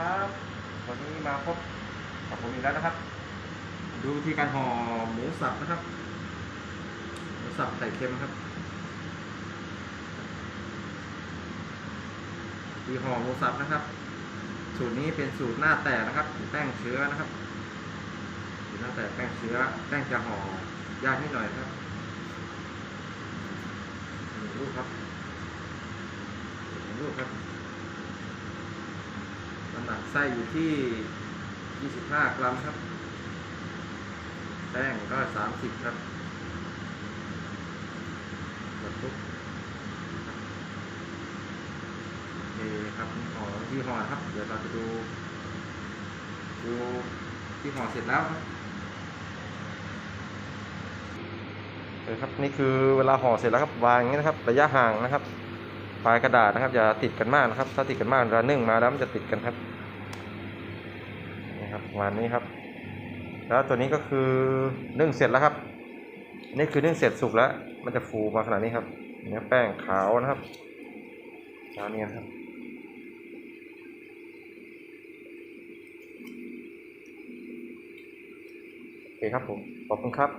ครับวันนี้มาพบกับผมอีกแล้วนะครับ ดูวิธีการห่อหมูสับนะครับหมูสับไข่เค็มครับที่ห่อหมูสับนะครับ สูตรนี้เป็นสูตรหน้าแตกนะครับแป้งเชื้อนะครับสูตรหน้าแตกแป้งเชื้อแป้งจะห่อยากนิดหน่อยครับลูกครับลูกครับ น้ำหนักไส้อยู่ที่ 25 กรัมครับ แป้งก็ 30 ครับบรรทุกโอเคครับห่อที่ห่อครับ เดี๋ยวเราจะดูดูที่ห่อเสร็จแล้วครับโอครับนี่คือเวลาห่อเสร็จแล้วครับวางอย่างนี้นะครับ ระยะห่างนะครับปลายกระดาษนะครับ อย่าติดกันมากนะครับ ถ้าติดกันมากเวลานึ่งมาแล้วมันจะติดกันครับ ครับประมาณนี้ครับ แล้วตัวนี้ก็คือนึ่งเสร็จแล้วครับ นี่คือนึ่งเสร็จสุกแล้ว มันจะฟูมาขนาดนี้ครับเนื้อแป้งขาวนะครับขาวเนียนครับโอเคครับผมขอบคุณครับ